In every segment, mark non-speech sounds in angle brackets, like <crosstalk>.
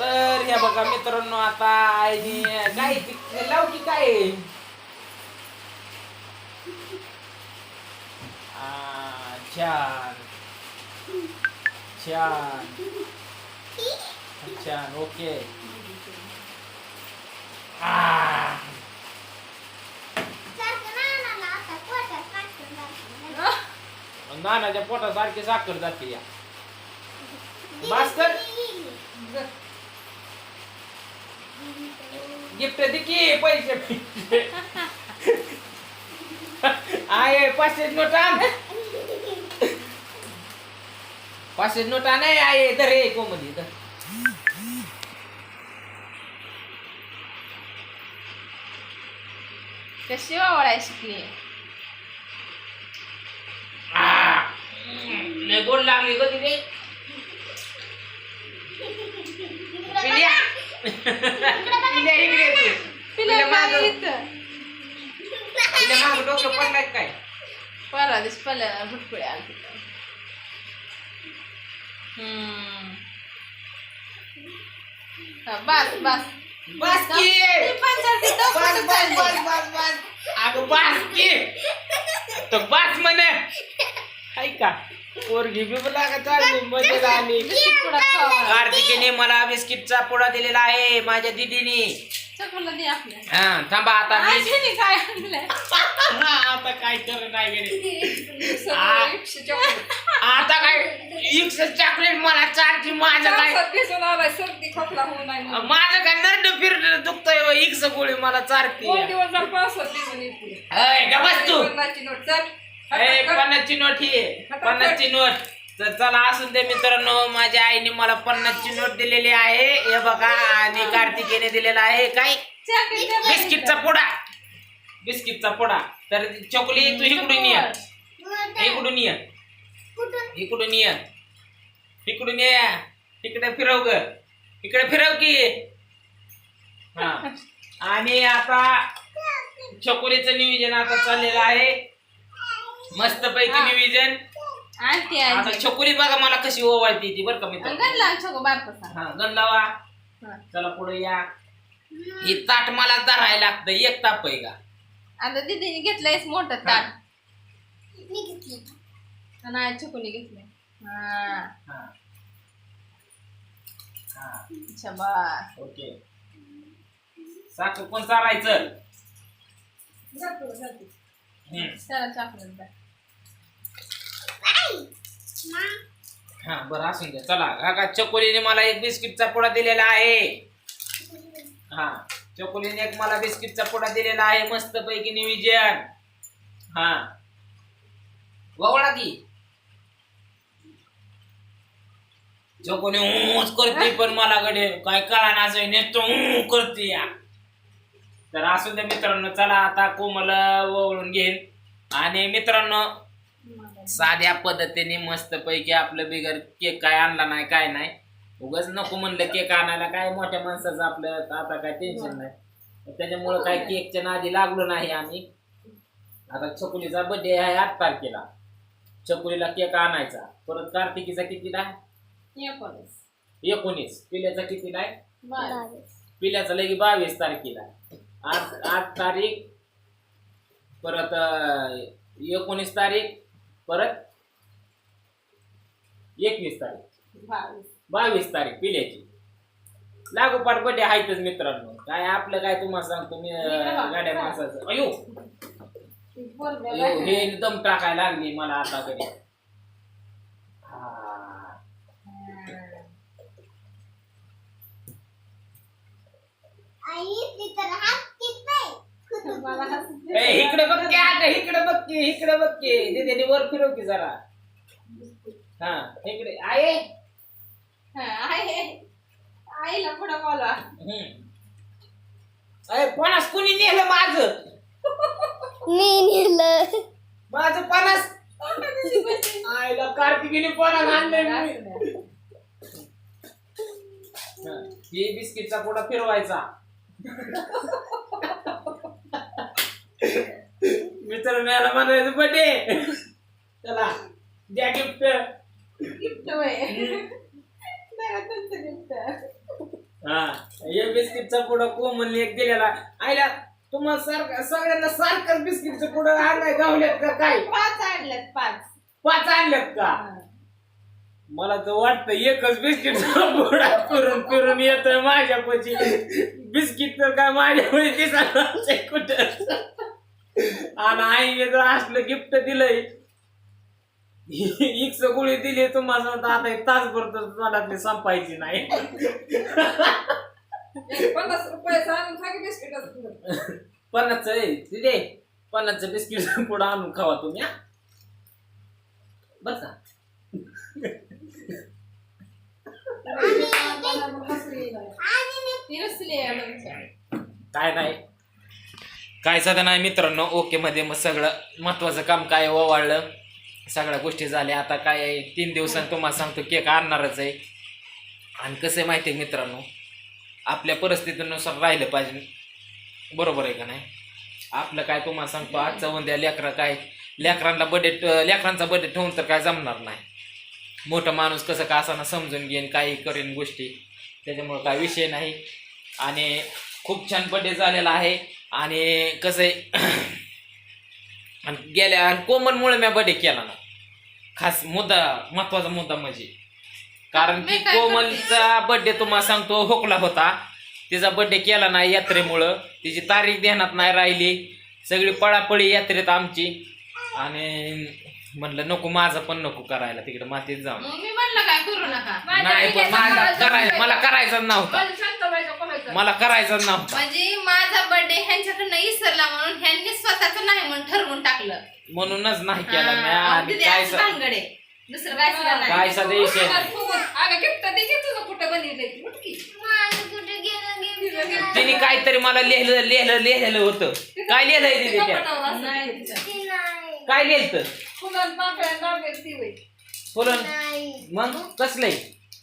तर हे बघा मित्रांनो आता आईने काय ती- लाव की काय? छान. छान. छान ओके. नानाच्या पोटासारखी साखर जाते या. मास्तर गिफ्ट दे की पैसे. आहे पाचशे नोट आण. पाचशे नोट आण आहे धर हे कोमली धर. कशी वावळाय शिकली? गोड लागली ग तिथे पिल्या पिल्या इकडे ये तू. पिल्या मागं पिल्या मागं डोकं पडलाय काय? परवा दिवशी पल्ल्याला भुटकुळे हा, बस बस. बस बस बस. बस बस म्हणे हाय का. पोरगी चालली मजेत आली. कार्तिकीने मला बिस्किटचा पुडा दिलेला आहे माझ्या दीदीने. हा थांबा आता मी काय आणलंय? हा, आता काय कर नाही गेले. आता काय इक्स चॉकलेट मला चारची माझं काय? सर्दी खोकला होऊ नये म्हणून. माझं काय नरड फिरड दुखतंय इक्स गोळी मला चारती दोन दिवस जर पावसात दिसून येते. अय ग बस तू. पन्नासची नोट चल ए, पन्नासची नोट ही. पन्नासची नोट. तर चला असून दे मित्रांनो माझ्या आईने मला पन्नासची नोट दिलेली आहे. हे बघा आणि कार्तिकेने दिलेला आहे. काय. बिस्किटचा पुडा. बिस्किटचा पुडा. तर चॉकली तू इकडून ये. इकडून ये. इकडून ये. इकडून ये. इकडे फिरव ग. इकडे फिरव की. हा. आणि आता चकोलीचं नियोजन आता चाललेलं आहे. मस्त पैकी हा. नियोजन आणते आता आजी चकोली बघा मला कशी ओवाळती ती बरं का मित्र? छको बारकसा हा गण लावा. हा. चला पुढे या. ही ताट मला धरायला लागतं एक ताप आहे का? आता दीदीने घेतलंयस मोठं ताट. नाही छकुनी घेतलंय. हा. हा. हा. ओके. साखर कोण चालायचं हा बरं असून द्या. चला काका चकोलीने मला एक बिस्किटचा पुडा दिलेला आहे. हा चकोलीने एक मला बिस्किटचा पुडा दिलेला आहे मस्त पैकी नियोजन. हा. वगळा की चकोली ऊच करते पण मला कडे काय कळा ना असं नेतो ऊ करते या. तर असू द्या मित्रांनो चला आता कोमल ओवळून घेईन. आणि मित्रांनो साध्या पद्धतीने मस्त पैकी आपलं बिगर केक काय आणला नाही काय नाही. उगाच नको म्हणलं केक आणायला काय मोठ्या माणसाचं आपलं आता काय टेन्शन नाही. त्याच्यामुळं काय केकच्या नादी लागलो नाही आम्ही. आता छकुलीचा बर्थडे आहे आठ तारखेला. छकुलीला केक आणायचा. परत कार्तिकीचा कितीला? एकोणीस. एकोणीस. पिल्याचा कितीला आहे? पिल्याचा लगे बावीस तारखेला. आठ आठ तारीख परत एकोणीस तारीख परत एकवीस तारीख. बावीस. तारीख पिल्याची. लागोपाठ बड्डे आहेतच मित्रांनो. काय आपलं काय तुम्हाला सांगतो मी गाड्या माणसाचं. अयो, हे दम टाकायला लागली मला आता कडे इकडे बघ की आता इकडे बघ की इकडे बघ की. दीदीने वर फिरव की जरा. हा इकडे. आहे आईला पुढं बोला हम्म. अरे पणास कुणी नेलं माझं? मी नेलं. माझं पणास? आईला कार्तिकीने पणास आणलंय मी. हा, हे बिस्किटचा पुडा फिरवायचा. मित्रांनो याला म्हणायचं बड्डे चला द्या गिफ्ट. गिफ्ट हा या बिस्किटचा पुढं कोमल एक दिलेला. आईला तुम्हाला सारखं सगळ्यांना सारखंच बिस्किटचं पुढं आणलाय गावल्यात का काय? पाच आणल्यात पाच. पाच आणल्यात का? मला तर वाटतं एकच बिस्किट <laughs> पुढा फिरून फिरून येतोय माझ्या पशी बिस्किट तर काय माझ्या दिसणार कुठं. आणि आईने जर असलं गिफ्ट दिलंय <laughs> इक्स गोळी दिली तुम्हाला आता एक तासभर तर मला ते संपायची नाही. पन्नास रुपयाचा आणून बिस्किट पन्नासचं आहे तिथे पन्नासचं बिस्किट <laughs> पुढं आणून खावा तुम्ही? बस का काय नाही. काय साधं नाही मित्रांनो ओके मध्ये मग सगळं महत्वाचं काम काय ओवाळलं. सगळ्या गोष्टी झाल्या. आता काय आहे, तीन दिवसांनी तुम्हाला सांगतो केक आणणारच आहे. आणि कसं आहे माहिती आहे मित्रांनो? आपल्या परिस्थितीनुसार राहिलं पाहिजे. बरोबर आहे का नाही? आपलं काय तुम्हाला सांगतो आजचा उद्या लेकरं काय? लेकरांना बड्डे लेकरांचा बड्डे ठेवून तर काय जमणार नाही. मोठं माणूस कसं का असाना समजून घेईन काही करेन गोष्टी. त्याच्यामुळं काय विषय नाही. आणि खूप छान बड्डे झालेला आहे. आणि कसं आहे <clears throat> आणि गेल्या आणि कोमलमुळे मी बड्डे केला ना. खास मुद्दा महत्त्वाचा मुद्दा म्हणजे. कारण की? कोमलचा बड्डे तुम्हाला सांगतो होकला होता. तिचा बड्डे केला नाही यात्रेमुळं. तिची तारीख ध्यानात नाही राहिली. सगळी पळापळी यात्रेत आमची. आणि म्हणलं नको माझं पण नको करायला तिकडे मातीत जाऊन. मग मी म्हणलं काय करू नका? नाही पण माझा करायचा मला करायचा नव्हता? मला करायचा नव्हता. म्हणजे माझा बर्थडे ह्यांच्याकडनं इसरला म्हणून ह्यांनी स्वतःच नाही म्हणून ठरवून टाकलं. म्हणूनच नाही केला मी. हा, आणि तिथे काय असं सा- भानगड. दुसरं सुद्धा नाही. तिने काहीतरी मला लिहिलं लिहिलं लिहिलेलं होतं. काय लिहिलंय त्या नाही तिचं. काय लिहिलं फुलं पाकळ्या ती. फुलं मग? कसलंय?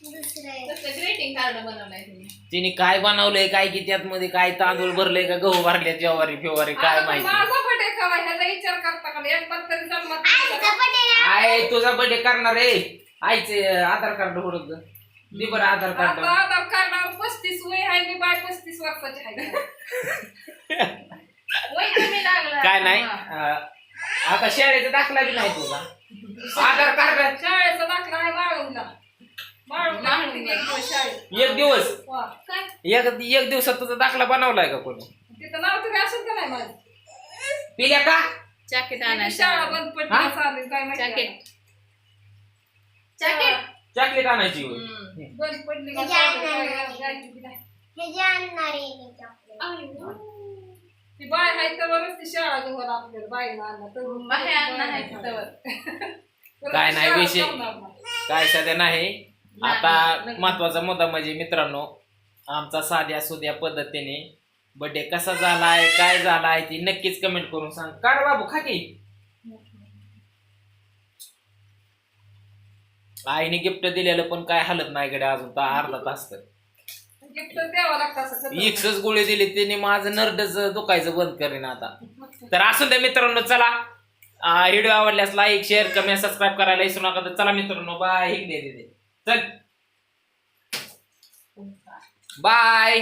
तसं ग्रीटिंग कार्ड बनवलंय तिने. तिने काय बनवलंय काय की त्यात मध्ये काय तांदूळ भरलंय का गहू भरले ज्वारी फिवारी काय आता माहिती? माझा बर्थडे कवा ह्याचा विचार करता का? एक पण तरी जन्मात नाही का? आय तुझा बर्थडे करणार आहे. आईचे आधार कार्ड हुडक दे बरं आधार आता कार्ड. आधार कार्डावर पस्तीस वय आहे मी बाय पस्तीस वर्षाची आहे. <laughs> वय कमी लागलं. काय नाही. अं, आता शाळेचा दाखला बी नाही तुझा. आधार कार्ड. शाळेचा दाखला आहे बाळूला बाळूला आणून एक दिवस शाळेत. एक दिवस? वा. काय? एक एक दिवसात तुझा दाखला बनवलाय का कोणी? तिथं नाव तरी असेल का नाही माझं? पिल्या का? जॅकेट शाळा बंद पडली हा? चालेल काय माहिती जॅकेट. जॅकेट चॉकलेट आणायची होय. बंद पडली का चालेल, काय जायची की नाही. ती बाय ती शाळा जवळ आपल्याला बाईला आणला तर बाहेर आणणार आहे तर काय नाही विषय. नाही. काय सध्या नाही नाही, आता नाही. महत्त्वाचा मुद्दा म्हणजे मित्रांनो आमचा साध्या सुध्या पद्धतीने बर्थडे कसा झालाय काय झालाय ती नक्कीच कमेंट करून सांग का रे बाबू खा की आईने गिफ्ट दिलेलं पण काय हालत नाही कडे अजून तर अर्धा तास तर एकच गोळी दिली त्याने माझं नरडच दुखायचं बंद करेन आता. तर असून द्या मित्रांनो चला. व्हिडिओ आवडल्यास लाईक शेअर कमेंट सबस्क्राईब करायला विसरू नका. तर चला मित्रांनो बाय इकडे दे दे. चल. बाय